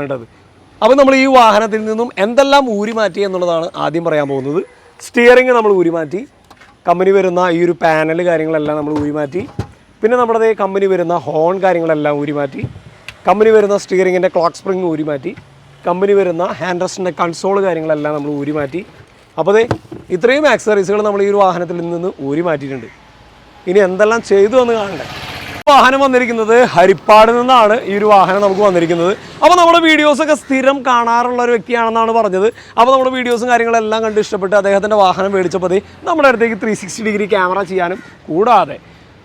വേണ്ടത്. അപ്പോൾ നമ്മൾ ഈ വാഹനത്തിൽ നിന്നും എന്തെല്ലാം ഊരി മാറ്റി എന്നുള്ളതാണ് ആദ്യം പറയാൻ പോകുന്നത്. സ്റ്റിയറിംഗ് നമ്മൾ ഊരി മാറ്റി. കമ്പനി വരുന്ന ഈ ഒരു പാനൽ കാര്യങ്ങളെല്ലാം നമ്മൾ ഊരി മാറ്റി. പിന്നെ നമ്മുടെ കമ്പനി വരുന്ന ഹോൺ കാര്യങ്ങളെല്ലാം ഊരി മാറ്റി. കമ്പനി വരുന്ന സ്റ്റിയറിങ്ങിന്റെ ക്ലോക്ക് സ്പ്രിങ് ഊരി മാറ്റി. കമ്പനി വരുന്ന ഹാൻഡ് റെസ്റ്റിന്റെ കൺസോൾ കാര്യങ്ങളെല്ലാം നമ്മൾ ഊരി മാറ്റി. അപ്പോൾ അതെ ഇത്രയും ആക്സറീസുകൾ നമ്മൾ ഈ ഒരു വാഹനത്തിൽ നിന്ന് ഊരി മാറ്റിയിട്ടുണ്ട്. ഇനി എന്തെല്ലാം ചെയ്തു എന്ന് കാണണ്ടേ? വാഹനം വന്നിരിക്കുന്നത് ഹരിപ്പാട് നിന്നാണ് ഈ ഒരു വാഹനം നമുക്ക് വന്നിരിക്കുന്നത്. അപ്പോൾ നമ്മുടെ വീഡിയോസൊക്കെ സ്ഥിരം കാണാറുള്ള ഒരു വ്യക്തിയാണെന്നാണ് പറഞ്ഞത്. അപ്പോൾ നമ്മുടെ വീഡിയോസും കാര്യങ്ങളെല്ലാം കണ്ട് ഇഷ്ടപ്പെട്ട് അദ്ദേഹത്തിന്റെ വാഹനം മേടിച്ചപ്പോൾ നമ്മുടെ അടുത്തേക്ക് ത്രീ സിക്സ്റ്റി ഡിഗ്രി ക്യാമറ ചെയ്യാനും കൂടാതെ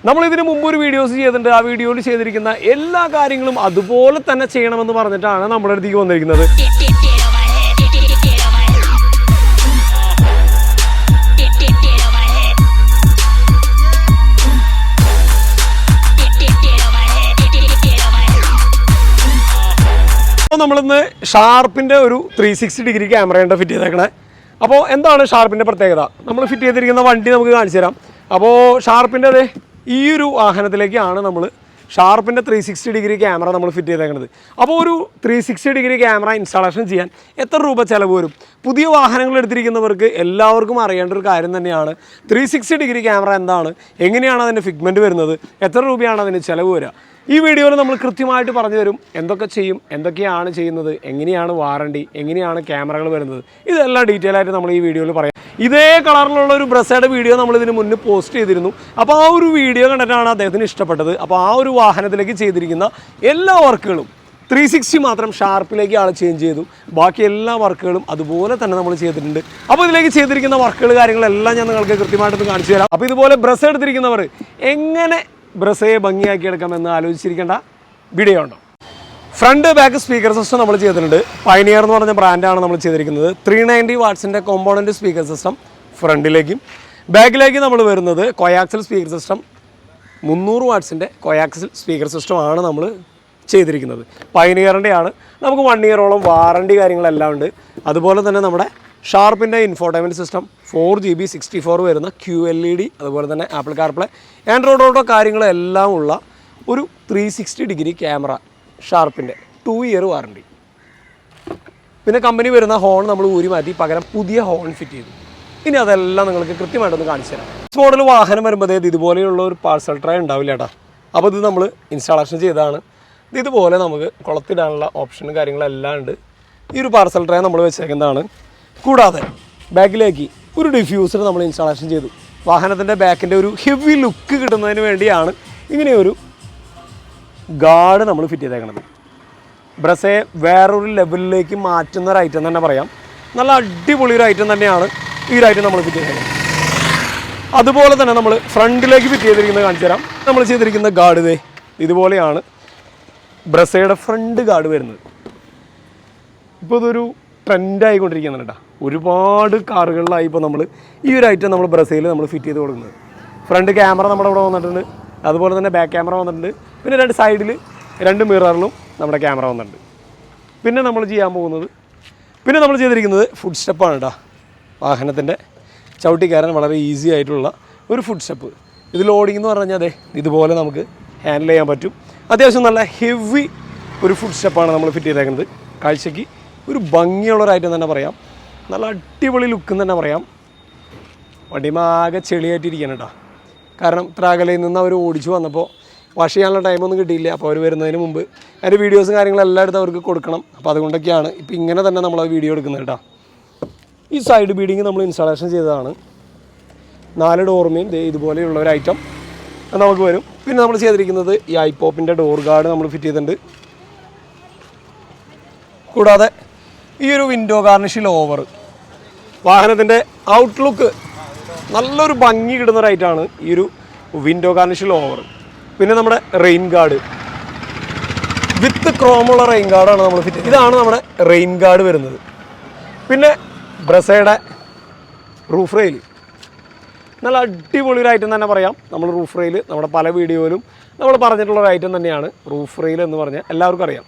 നമ്മൾ ഇതിന് മുമ്പ് ഒരു വീഡിയോസ് ചെയ്തിട്ടുണ്ട്. ആ വീഡിയോയിൽ ചെയ്തിരിക്കുന്ന എല്ലാ കാര്യങ്ങളും അതുപോലെ തന്നെ ചെയ്യണമെന്ന് പറഞ്ഞിട്ടാണ് നമ്മുടെ അടുത്തേക്ക് വന്നിരിക്കുന്നത്. അപ്പോൾ നമ്മളിന്ന് ഷാർപ്പിന്റെ ഒരു ത്രീ സിക്സ്റ്റി ഡിഗ്രി ക്യാമറയുണ്ട് ഫിറ്റ് ചെയ്തേക്കണേ. അപ്പോൾ എന്താണ് ഷാർപ്പിന്റെ പ്രത്യേകത? നമ്മൾ ഫിറ്റ് ചെയ്തിരിക്കുന്ന വണ്ടി നമുക്ക് കാണിച്ചു തരാം. അപ്പോൾ ഷാർപ്പിന്റെ അതെ ഈ ഒരു വാഹനത്തിലേക്കാണ് നമ്മൾ ഷാർപ്പിന്റെ ത്രീ സിക്സ്റ്റി ഡിഗ്രി ക്യാമറ നമ്മൾ ഫിറ്റ് ചെയ്തേക്കുന്നത് അപ്പോൾ ഒരു three sixty degree camera installation ചെയ്യാൻ എത്ര രൂപ ചിലവ് വരും? പുതിയ വാഹനങ്ങൾ എടുത്തിരിക്കുന്നവർക്ക് എല്ലാവർക്കും അറിയേണ്ട ഒരു കാര്യം തന്നെയാണ്. ത്രീ സിക്സ്റ്റി ഡിഗ്രി ക്യാമറ എന്താണ്? എങ്ങനെയാണ് അതിന്റെ ഫിഗ്മെന്റ് വരുന്നത്? എത്ര രൂപയാണ് അതിന് ചിലവ് വരിക? ഈ വീഡിയോയിൽ നമ്മൾ കൃത്യമായിട്ട് പറഞ്ഞു തരും എന്തൊക്കെ ചെയ്യും എന്തൊക്കെയാണ് ചെയ്യുന്നത് എങ്ങനെയാണ് വാറണ്ടി എങ്ങനെയാണ് ക്യാമറകൾ വരുന്നത്. ഇതെല്ലാം ഡീറ്റെയിൽ ആയിട്ട് നമ്മൾ ഈ വീഡിയോയിൽ പറയാം. ഇതേ കളറിലുള്ള ഒരു ബ്രസയുടെ വീഡിയോ നമ്മൾ ഇതിന് മുന്നേ പോസ്റ്റ് ചെയ്തിരുന്നു. അപ്പോൾ ആ ഒരു വീഡിയോ കണ്ടിട്ടാണ് അദ്ദേഹത്തിന് ഇഷ്ടപ്പെട്ടത്. അപ്പോൾ ആ ഒരു വാഹനത്തിലേക്ക് ചെയ്തിരിക്കുന്ന എല്ലാ വർക്കുകളും ത്രീ സിക്സ്റ്റി മാത്രം ഷാർപ്പിലേക്ക് ആൾ ചേഞ്ച് ചെയ്തു. ബാക്കി എല്ലാ വർക്കുകളും അതുപോലെ തന്നെ നമ്മൾ ചെയ്തിട്ടുണ്ട്. അപ്പോൾ ഇതിലേക്ക് ചെയ്തിരിക്കുന്ന വർക്കുകൾ കാര്യങ്ങളെല്ലാം ഞാൻ നിങ്ങൾക്ക് കൃത്യമായിട്ടൊന്ന് കാണിച്ചു തരാം. അപ്പോൾ ഇതുപോലെ ബ്രസ് എടുത്തിരിക്കുന്നവർ എങ്ങനെ ബ്രസയെ ഭംഗിയാക്കി എടുക്കാമെന്ന് ആലോചിച്ചിരിക്കേണ്ട വീഡിയോ ഉണ്ടോ ഫ്രണ്ട് ബാക്ക് സ്പീക്കർ സിസ്റ്റം നമ്മൾ ചെയ്തിട്ടുണ്ട്. പൈനിയർ എന്ന് പറഞ്ഞ ബ്രാൻഡാണ് നമ്മൾ ചെയ്തിരിക്കുന്നത്. ത്രീ നയന്റി വാട്സിന്റെ കോമ്പോണന്റ് സ്പീക്കർ സിസ്റ്റം ഫ്രണ്ടിലേക്കും. ബാക്കിലേക്ക് നമ്മൾ വരുന്നത് കൊയാക്സൽ സ്പീക്കർ സിസ്റ്റം മുന്നൂറ് വാട്സിന്റെ കൊയാക്സൽ സ്പീക്കർ സിസ്റ്റമാണ് നമ്മൾ ചെയ്തിരിക്കുന്നത്. പൈനിയറിന്റെയാണ് നമുക്ക് വൺ ഇയറോളം വാറണ്ടി കാര്യങ്ങളെല്ലാം ഉണ്ട്. അതുപോലെ തന്നെ നമ്മുടെ ഷാർപ്പിന്റെ infotainment system for G B sixty four വരുന്ന ക്യു എൽ ഇ ഡി അതുപോലെ തന്നെ ആപ്പിൾ കാർപ്ലേ ആൻഡ്രോയിഡ് ഓട്ടോ കാര്യങ്ങളെല്ലാം ഉള്ള ഒരു three sixty degree camera ഷാർപ്പിന്റെ two year warranty. പിന്നെ കമ്പനി വരുന്ന ഹോൺ നമ്മൾ ഊരി മാറ്റി പകരം പുതിയ ഹോൺ ഫിറ്റ് ചെയ്തു. ഇനി അതെല്ലാം നിങ്ങൾക്ക് കൃത്യമായിട്ടൊന്ന് കാണിച്ചു തരാം. മോഡൽ വാഹനം വരുമ്പോൾ ഇതുപോലെയുള്ള ഒരു പാർസൽ ട്രേ ഉണ്ടാവില്ല കേട്ടോ. അപ്പോൾ ഇത് നമ്മൾ ഇൻസ്റ്റാളേഷൻ ചെയ്തതാണ്. ഇത് ഇതുപോലെ നമുക്ക് കുളത്തിടാനുള്ള ഓപ്ഷനും കാര്യങ്ങളെല്ലാം ഉണ്ട്. ഈ ഒരു പാർസൽ ട്രേ നമ്മൾ വെച്ചേക്കുന്നതാണ്. കൂടാതെ ബാക്കിലേക്ക് ഒരു ഡിഫ്യൂസർ നമ്മൾ ഇൻസ്റ്റാളേഷൻ ചെയ്തു. വാഹനത്തിന്റെ ബാക്കിന്റെ ഒരു ഹെവി ലുക്ക് കിട്ടുന്നതിന് വേണ്ടിയാണ് ഇങ്ങനെയൊരു ഗാർഡ് നമ്മൾ ഫിറ്റ് ചെയ്തേക്കണത്. ബ്രസയെ വേറൊരു ലെവലിലേക്ക് മാറ്റുന്ന ഒരു ഐറ്റം തന്നെ പറയാം. നല്ല അടിപൊളി ഒരു ഐറ്റം തന്നെയാണ് ഈ ഒരു ഐറ്റം നമ്മൾ ഫിറ്റ് ചെയ്തേക്കുന്നത് അതുപോലെ തന്നെ നമ്മൾ ഫ്രണ്ടിലേക്ക് ഫിറ്റ് ചെയ്തിരിക്കുന്നത് കാണിച്ചു തരാം. നമ്മൾ ചെയ്തിരിക്കുന്ന ഗാർഡ് ഇതേ ഇതുപോലെയാണ് ബ്രസയുടെ ഫ്രണ്ട് ഗാർഡ് വരുന്നത്. ഇപ്പോൾ ഇതൊരു ട്രെൻഡ് ആയിക്കൊണ്ടിരിക്കുന്നുണ്ട് കേട്ടോ. ഒരുപാട് കാറുകളിലായി ഇപ്പോൾ നമ്മൾ ഈ ഒരു ഐറ്റം നമ്മൾ ബ്രസീൽ നമ്മൾ ഫിറ്റ് ചെയ്ത് കൊടുക്കുന്നത്. ഫ്രണ്ട് ക്യാമറ നമ്മുടെ ഇവിടെ വന്നിട്ടുണ്ട്. അതുപോലെ തന്നെ ബാക്ക് ക്യാമറ വന്നിട്ടുണ്ട്. പിന്നെ രണ്ട് സൈഡിൽ രണ്ട് മിററിലും നമ്മുടെ ക്യാമറ വന്നിട്ടുണ്ട്. പിന്നെ നമ്മൾ ചെയ്യാൻ പോകുന്നത് പിന്നെ നമ്മൾ ചെയ്തിരിക്കുന്നത് ഫുഡ് സ്റ്റെപ്പാണ് കേട്ടോ. വാഹനത്തിന്റെ ചവിട്ടിക്കയറാൻ വളരെ ഈസി ആയിട്ടുള്ള ഒരു ഫുഡ് സ്റ്റെപ്പ് ഇത് ലോഡിംഗ് എന്ന് പറഞ്ഞാൽ അതെ ഇതുപോലെ നമുക്ക് ഹാൻഡിൽ ചെയ്യാൻ പറ്റും. അത്യാവശ്യം നല്ല ഹെവി ഒരു ഫുഡ് സ്റ്റെപ്പാണ് നമ്മൾ ഫിറ്റ് ചെയ്തേക്കുന്നത്. കാഴ്ചയ്ക്ക് ഒരു ഭംഗിയുള്ള ഐറ്റം തന്നെ പറയാം. നല്ല അടിപൊളി ലുക്ക് തന്നെ പറയാം. വണ്ടിമാകെ ചെളിയായിട്ടിരിക്കണം കേട്ടോ കാരണം ഇത്ര അകലയിൽ നിന്ന് അവർ ഓടിച്ചു വന്നപ്പോൾ വാഷ് ചെയ്യാനുള്ള ടൈമൊന്നും കിട്ടിയില്ല. അപ്പോൾ അവർ വരുന്നതിന് മുമ്പ് അതിന്റെ വീഡിയോസും കാര്യങ്ങളെല്ലാം എടുത്ത് അവർക്ക് കൊടുക്കണം. അപ്പോൾ അതുകൊണ്ടൊക്കെയാണ് ഇപ്പോൾ ഇങ്ങനെ തന്നെ നമ്മൾ ആ വീഡിയോ എടുക്കുന്നത് കേട്ടോ ഈ സൈഡ് ബീഡിങ് നമ്മൾ ഇൻസ്റ്റാളേഷൻ ചെയ്തതാണ്. നാല് ഡോർമയും ഇതുപോലെയുള്ള ഒരു ഐറ്റം നമുക്ക് വരും. പിന്നെ നമ്മൾ ചെയ്തിരിക്കുന്നത് ഈ ഐപോപ്പിന്റെ ഡോർ ഗാർഡ് നമ്മൾ ഫിറ്റ് ചെയ്തിട്ടുണ്ട്. കൂടാതെ ഈ ഒരു വിൻഡോ ഗാർണിഷിൽ ഓവർ വാഹനത്തിന്റെ ഔട്ട്ലുക്ക് നല്ലൊരു ഭംഗി കിട്ടുന്ന ഒരു ഈ ഒരു വിൻഡോ ഗാർണിഷിൽ ഓവർ പിന്നെ നമ്മുടെ റെയിൻ ഗാർഡ് വിത്ത് ക്രോമുള്ള റെയിൻ ഗാർഡാണ് നമ്മൾ ഫിറ്റ് ഇതാണ് നമ്മുടെ റെയിൻ ഗാർഡ് വരുന്നത്. പിന്നെ ബ്രസയുടെ റൂഫ് റെയിൽ നല്ല അടിപൊളി ഒരു ഐറ്റം തന്നെ പറയാം. നമ്മൾ റൂഫ് റെയിൽ നമ്മുടെ പല വീഡിയോയിലും നമ്മൾ പറഞ്ഞിട്ടുള്ള ഒരു ഐറ്റം തന്നെയാണ്. റൂഫ് റെയിൽ എന്ന് പറഞ്ഞാൽ എല്ലാവർക്കും അറിയാം.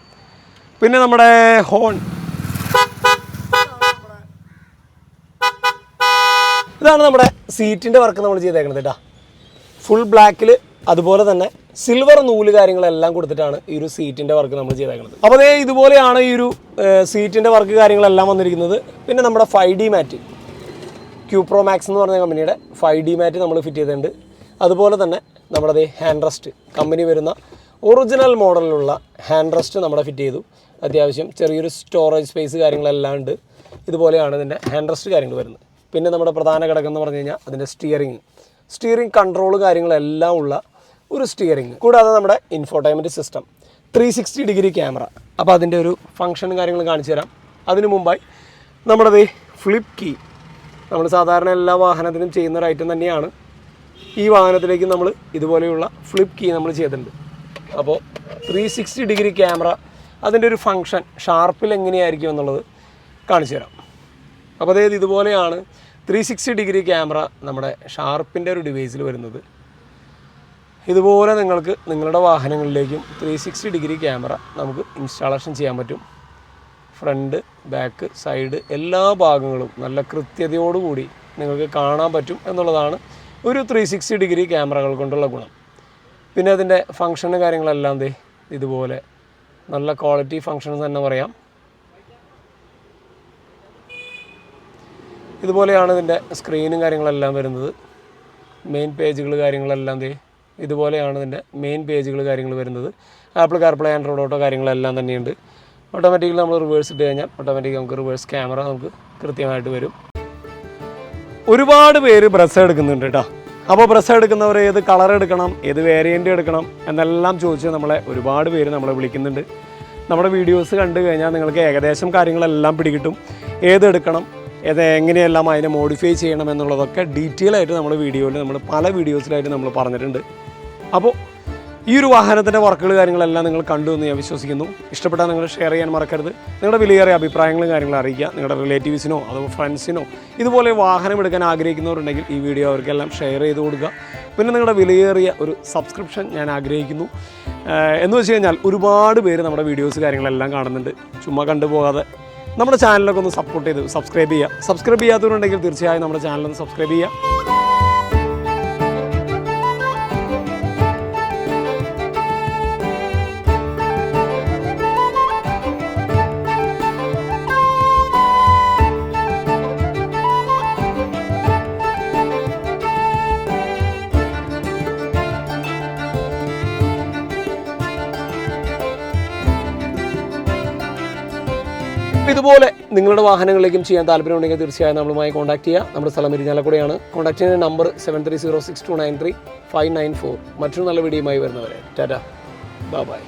പിന്നെ നമ്മുടെ ഹോൺ ഇതാണ് നമ്മുടെ സീറ്റിന്റെ വർക്ക് നമ്മൾ ചെയ്തേക്കുന്നത് കേട്ടോ ഫുൾ ബ്ലാക്കിൽ അതുപോലെ തന്നെ സിൽവർ നൂൽ കാര്യങ്ങളെല്ലാം കൊടുത്തിട്ടാണ് ഈ ഒരു സീറ്റിന്റെ വർക്ക് നമ്മൾ ചെയ്തേക്കുന്നത് അപ്പോൾ അതേ ഇതുപോലെയാണ് ഈ ഒരു സീറ്റിന്റെ വർക്ക് കാര്യങ്ങളെല്ലാം വന്നിരിക്കുന്നത്. പിന്നെ നമ്മുടെ ഫൈവ് ഡി മാറ്റ് ക്യൂപ്രോ മാക്സ് എന്ന് പറഞ്ഞ കമ്പനിയുടെ ഫൈവ് ഡി മാറ്റ് നമ്മൾ ഫിറ്റ് ചെയ്തിട്ടുണ്ട്. അതുപോലെ തന്നെ നമ്മുടെ അതേ ഹാൻഡ് റെസ്റ്റ് കമ്പനി വരുന്ന ഒറിജിനൽ മോഡലിലുള്ള ഹാൻഡ് റെസ്റ്റ് നമ്മുടെ ഫിറ്റ് ചെയ്തു. അത്യാവശ്യം ചെറിയൊരു സ്റ്റോറേജ് സ്പേസ് കാര്യങ്ങളെല്ലാം ഉണ്ട്. ഇതുപോലെയാണ് ഇതിന്റെ ഹാൻഡ് റെസ്റ്റ് കാര്യങ്ങൾ വരുന്നത്. പിന്നെ നമ്മുടെ പ്രധാന ഘടകം എന്ന് പറഞ്ഞു കഴിഞ്ഞാൽ അതിന്റെ സ്റ്റിയറിങ് സ്റ്റിയറിംഗ് കൺട്രോൾ കാര്യങ്ങളെല്ലാം ഉള്ള ഒരു സ്റ്റിയറിംഗ് കൂടാതെ നമ്മുടെ infotainment system three sixty degree camera അപ്പോൾ അതിന്റെ ഒരു ഫംഗ്ഷനും കാര്യങ്ങളും കാണിച്ചു തരാം. അതിനു മുമ്പായി നമ്മുടെ ഫ്ലിപ്പ് കീ നമ്മൾ സാധാരണ എല്ലാ വാഹനത്തിനും ചെയ്യുന്ന ഒരു ഐറ്റം തന്നെയാണ്. ഈ വാഹനത്തിലേക്ക് നമ്മൾ ഇതുപോലെയുള്ള ഫ്ലിപ്പ് കീ നമ്മൾ ചെയ്തിട്ടുണ്ട്. അപ്പോൾ ത്രീ സിക്സ്റ്റി ഡിഗ്രി ക്യാമറ അതിന്റെ ഒരു ഫങ്ഷൻ ഷാർപ്പിൽ എങ്ങനെയായിരിക്കും എന്നുള്ളത് കാണിച്ചു തരാം. അപ്പോൾ അതായത് ഇതുപോലെയാണ്. ത്രീ സിക്സ്റ്റി ഡിഗ്രി ക്യാമറ നമ്മുടെ ഷാർപ്പിന്റെ ഒരു ഡിവൈസിൽ വരുന്നത്. ഇതുപോലെ നിങ്ങൾക്ക് നിങ്ങളുടെ വാഹനങ്ങളിലേക്കും ത്രീ സിക്സ്റ്റി ഡിഗ്രി ക്യാമറ നമുക്ക് ഇൻസ്റ്റാളേഷൻ ചെയ്യാൻ പറ്റും. ഫ്രണ്ട് ബാക്ക് സൈഡ് എല്ലാ ഭാഗങ്ങളും നല്ല കൃത്യതയോടുകൂടി നിങ്ങൾക്ക് കാണാൻ പറ്റും എന്നുള്ളതാണ് ഒരു ത്രീ സിക്സ്റ്റി ഡിഗ്രി ക്യാമറകൾ കൊണ്ടുള്ള ഗുണം. പിന്നെ അതിന്റെ ഫങ്ഷനും കാര്യങ്ങളെല്ലാം ദേ ഇതുപോലെ നല്ല ക്വാളിറ്റി ഫങ്ഷൻസ് തന്നെ പറയാം. ഇതുപോലെയാണ് ഇതിന്റെ സ്ക്രീനും കാര്യങ്ങളെല്ലാം വരുന്നത്. മെയിൻ പേജുകൾ കാര്യങ്ങളെല്ലാം ദേ ഇതുപോലെയാണ് ഇതിന്റെ മെയിൻ പേജുകൾ കാര്യങ്ങൾ വരുന്നത്. ആപ്പിൾ കാർപ്ലേ ആൻഡ്രോയിഡ് ഓട്ടോ കാര്യങ്ങളെല്ലാം തന്നെയുണ്ട്. ഓട്ടോമാറ്റിക്കലി നമ്മൾ റിവേഴ്സ് ഇട്ട് കഴിഞ്ഞാൽ ഓട്ടോമാറ്റിക് നമുക്ക് റിവേഴ്സ് ക്യാമറ നമുക്ക് കൃത്യമായിട്ട് വരും. ഒരുപാട് പേര് ബ്രസ് എടുക്കുന്നുണ്ട് കേട്ടോ. അപ്പോൾ ബ്രസ് എടുക്കുന്നവർ ഏത് കളർ എടുക്കണം ഏത് വേരിയന്റ് എടുക്കണം എന്നെല്ലാം ചോദിച്ച് നമ്മളെ ഒരുപാട് പേര് നമ്മളെ വിളിക്കുന്നുണ്ട്. നമ്മുടെ വീഡിയോസ് കണ്ടു കഴിഞ്ഞാൽ നിങ്ങൾക്ക് ഏകദേശം കാര്യങ്ങളെല്ലാം പിടികിട്ടും. ഏതെടുക്കണം ഏത് എങ്ങനെയെല്ലാം അതിനെ മോഡിഫൈ ചെയ്യണം എന്നുള്ളതൊക്കെ ഡീറ്റെയിൽ ആയിട്ട് നമ്മൾ വീഡിയോയിൽ നമ്മൾ പല വീഡിയോസിലായിട്ട് നമ്മൾ പറഞ്ഞിട്ടുണ്ട്. അപ്പോൾ ഈ ഒരു വാഹനത്തിന്റെ വർക്കുകൾ കാര്യങ്ങളെല്ലാം നിങ്ങൾ കണ്ടു എന്ന് ഞാൻ വിശ്വസിക്കുന്നു. ഇഷ്ടപ്പെട്ടാൽ നിങ്ങൾ ഷെയർ ചെയ്യാൻ മറക്കരുത്. നിങ്ങളുടെ വിലയേറിയ അഭിപ്രായങ്ങളും കാര്യങ്ങളും അറിയിക്കുക. നിങ്ങളുടെ റിലേറ്റീവ്സിനോ അതോ ഫ്രണ്ട്സിനോ ഇതുപോലെ വാഹനം എടുക്കാൻ ആഗ്രഹിക്കുന്നവരുണ്ടെങ്കിൽ ഈ വീഡിയോ അവർക്കെല്ലാം ഷെയർ ചെയ്ത് കൊടുക്കുക. പിന്നെ നിങ്ങളുടെ വിലയേറിയ ഒരു സബ്സ്ക്രിപ്ഷൻ ഞാൻ ആഗ്രഹിക്കുന്നു. എന്ന് വെച്ച് കഴിഞ്ഞാൽ ഒരുപാട് പേര് നമ്മുടെ വീഡിയോസ് കാര്യങ്ങളെല്ലാം കാണുന്നുണ്ട്. ചുമ്മാ കണ്ടുപോകാതെ നമ്മുടെ ചാനലൊക്കെ ഒന്ന് സപ്പോർട്ട് ചെയ്ത് സബ്സ്ക്രൈബ് ചെയ്യുക. സബ്സ്ക്രൈബ് ചെയ്യാത്തവരുണ്ടെങ്കിൽ തീർച്ചയായും നമ്മുടെ ചാനലൊന്ന് സബ്സ്ക്രൈബ് ചെയ്യുക. ഇതുപോലെ നിങ്ങളുടെ വാഹനങ്ങളിലേക്കും ചെയ്യാൻ താല്പര്യമുണ്ടെങ്കിൽ തീർച്ചയായും നമ്മളുമായി കോൺടാക്ട് ചെയ്യുക നമ്മുടെ സ്ഥലം ഇരിഞ്ഞാലക്കുടയാണ് കോൺടാക്ട് ചെയ്യുന്ന number seven three zero six two nine three five nine four മറ്റൊരു നല്ല വീഡിയോയുമായി വരുന്നവരെ. ടാറ്റ ബൈ